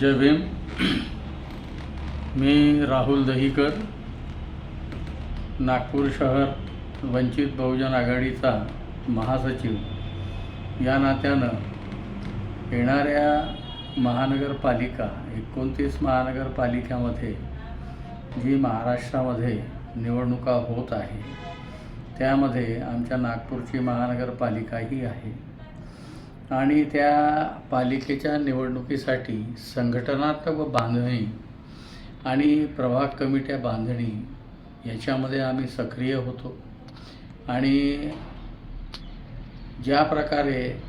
जय भीम. मी राहुल दहीकर नागपूर शहर वंचित बहुजन आघाडीचा महासचिव. या नात्यानं येणाऱ्या महानगरपालिका एकोणतीस महानगरपालिकामध्ये जी महाराष्ट्रामध्ये निवडणुका होत आहे त्यामध्ये आमच्या नागपूरची महानगरपालिकाही आहे. आणि त्या पालिकेच्या निवडणुकीसाठी संघटनात्मक बांधणी आणि प्रभाग कमिट्या बांधणी याच्यामध्ये आम्ही सक्रिय होतो. आणि ज्या प्रकारे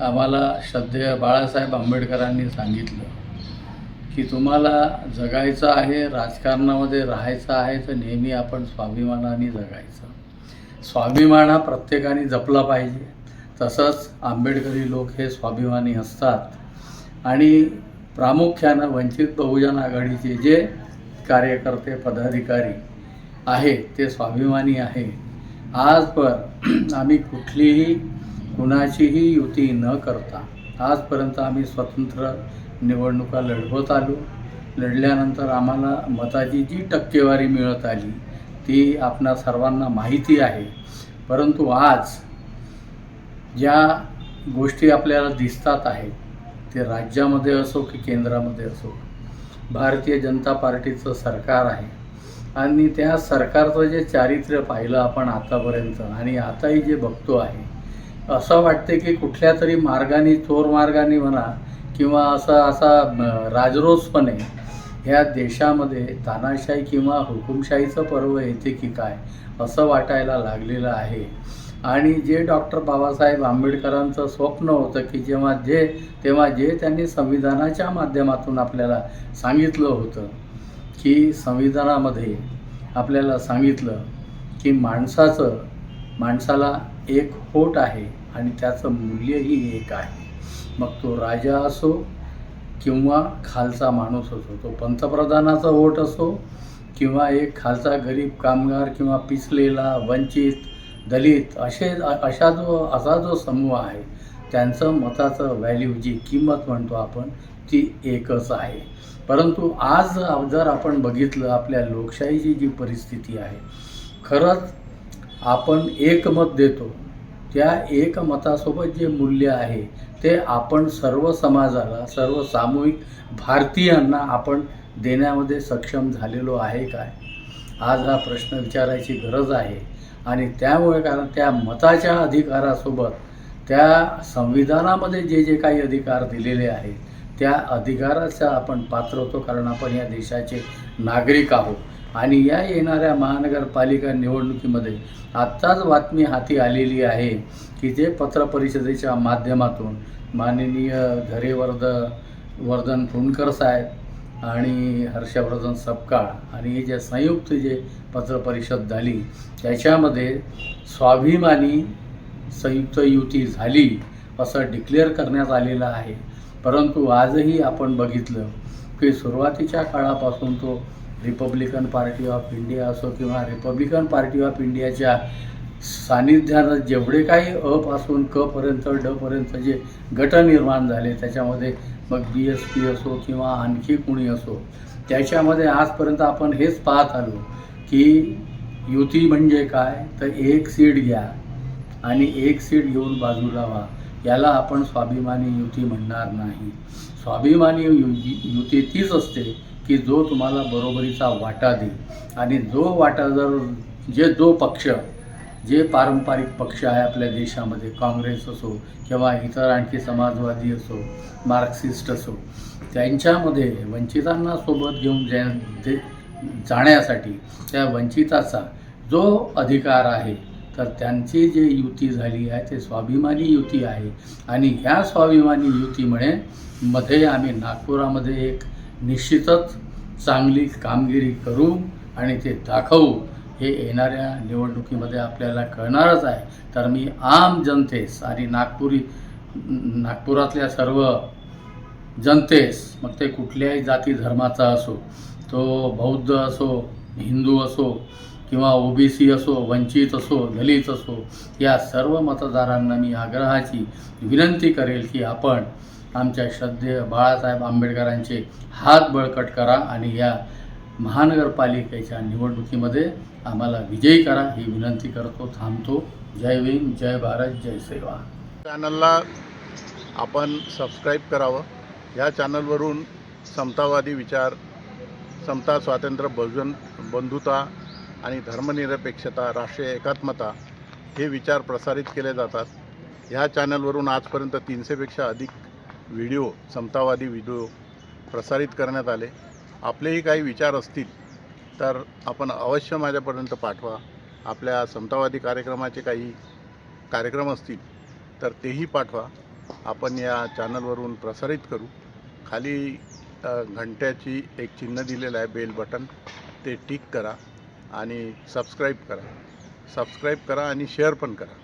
आम्हाला श्रद्धेय बाळासाहेब आंबेडकरांनी सांगितलं की तुम्हाला जगायचं आहे राजकारणामध्ये राहायचं आहे तर नेहमी आपण स्वाभिमानाने जगायचं. स्वाभिमान हा प्रत्येकाने जपला पाहिजे. तसंच आंबेडकरी लोक हे स्वाभिमानी असतात. आणि प्रामुख्यानं वंचित बहुजन आघाडीचे जे कार्यकर्ते पदाधिकारी आहेत ते स्वाभिमानी आहे. आजपर आम्ही कुठलीही कुणाचीही युती न करता आजपर्यंत आम्ही स्वतंत्र निवडणुका लढवत आलो. लढल्यानंतर आम्हाला मताची जी टक्केवारी मिळत आली ती आपणा सर्वांना माहिती आहे. परंतु आज ज्या गोष्टी आपल्याला दिसतात आहेत ते राज्यामध्ये असो की केंद्रामध्ये असो भारतीय जनता पार्टीचं सरकार आहे. आणि त्या सरकारचं जे चारित्र्य पाहिलं आपण आतापर्यंत आणि आताही जे बघतो आहे असं वाटते की कुठल्या तरी मार्गाने चोर मार्गाने म्हणा किंवा असा असा राजरोसपणे ह्या देशामध्ये तानाशाही किंवा हुकुमशाहीचं पर्व येते की काय असं वाटायला लागलेलं आहे. आणि जे डॉक्टर बाबासाहेब आंबेडकरांचं स्वप्न होतं की जेव्हा जे तेव्हा जे त्यांनी संविधानाच्या माध्यमातून आपल्याला सांगितलं होतं की संविधानामध्ये आपल्याला सांगितलं की माणसाचं माणसाला एक होट आहे आणि त्याचं मूल्यही एक आहे. मग तो राजा असो किंवा खालचा माणूस असो तो पंतप्रधानाचा वोट असो किंवा एक खालचा गरीब कामगार किंवा पिचलेला वंचित दलित असे अशा जो असा जो समूह आहे त्यांचं मताचं व्हॅल्यू जी किंमत म्हणतो आपण ती एकच आहे. परंतु आज जर आपण बघितलं आपल्या लोकशाहीची जी परिस्थिती आहे खरंच आपण एक मत देतो. त्या एक मतासोबत जे मूल्य आहे ते आपण सर्व समाजाला सर्व सामूहिक भारतीयांना आपण देण्यामध्ये सक्षम झालेलो आहे काय? आज हा प्रश्न विचारायची गरज आहे. आणि त्यामुळे कारण त्या मताच्या अधिकारासोबत त्या संविधानामध्ये जे जे काही अधिकार दिलेले आहेत त्या अधिकाराचा आपण पात्र होतो कारण आपण या देशाचे नागरिक आहोत. आणि या येणाऱ्या महानगरपालिका निवडणुकीमध्ये आत्ताच बातमी हाती आलेली आहे की जे पत्रपरिषदेच्या माध्यमातून माननीय धरेवर्ध वर्धन फुंडकर साहेब आणि हर्षवर्धन सपकाळ आणि हे जे संयुक्त जे पत्रपरिषद झाली त्याच्यामध्ये स्वाभिमानी संयुक्त युती झाली असं डिक्लेअर करण्यात आलेलं आहे. परंतु आजही आपण बघितलं की सुरुवातीच्या काळापासून तो रिपब्लिकन पार्टी ऑफ इंडिया असो किंवा रिपब्लिकन पार्टी ऑफ इंडियाच्या सानिध्यानं जेवढे काही अपासून कपर्यंत क पर्यंत ड पर्यंत जे गट निर्माण झाले त्याच्यामध्ये मग बी एस पी असो किंवा आणखी कुणी असो त्याच्यामध्ये आजपर्यंत आपण हेच पाहत आलो की युती म्हणजे काय? तर एक सीट घ्या आणि एक सीट घेऊन बाजूला व्हा. याला आपण स्वाभिमानी युती म्हणणार नाही. स्वाभिमानी यु युती तीच असते की जो तुम्हाला बरोबरीचा वाटा देईल. आणि जो वाटा जर जे जो पक्ष जे पारंपरिक पक्ष आहे आपल्या देशामध्ये काँग्रेस असो किंवा इतर आणखी समाजवादी असो मार्क्सिस्ट असो त्यांच्यामध्ये वंचितांना सोबत घेऊन जा ते जाण्यासाठी त्या वंचिताचा जो अधिकार आहे तर त्यांची जे युती झाली आहे ते स्वाभिमानी युती आहे. आणि ह्या स्वाभिमानी युतीमुळे मध्ये आम्ही नागपुरामध्ये एक निश्चितच चांगली कामगिरी करू आणि ते दाखवू. हे येणाऱ्या निवडणुकीमध्ये आपल्याला कळणारच आहे. तर मी आम जनतेस आणि नागपुरी नागपुरातल्या सर्व जनतेस मग ते कुठल्याही जाती धर्माचा असो तो बौद्ध असो हिंदू असो किंवा ओबीसी असो वंचित असो दलित असो या सर्व मतदारांना मी आग्रहाची विनंती करेल की आपण आमच्या श्रद्धेय बाळासाहेब आंबेडकरांचे हात बळकट करा आणि या महानगरपालिकेच्या निवडणुकीमध्ये आम्हाला विजयी करा ही विनंती करतो थांबतो. जय भीम जय भारत जय सेवा. चॅनलला आपण सबस्क्राईब करावं. ह्या चॅनलवरून समतावादी विचार समता स्वातंत्र्य बहुजन बंधुता आणि धर्मनिरपेक्षता राष्ट्रीय एकात्मता हे विचार प्रसारित केले जातात. ह्या चॅनलवरून आजपर्यंत तीनशेपेक्षा अधिक व्हिडिओ समतावादी व्हिडिओ प्रसारित करण्यात आले. आपलेही काही विचार असतील तर आपण अवश्य माझ्यापर्यंत पाठवा. आपल्या समतावादी कार्यक्रमाचे काही कार्यक्रम असतील तर तेही पाठवा. आपण या चॅनलवरून प्रसारित करू. खाली घंट्याची एक चिन्ह दिलेलं आहे बेल बटन. ते टिक करा आणि सबस्क्राईब करा. सबस्क्राईब करा आणि शेअर पण करा.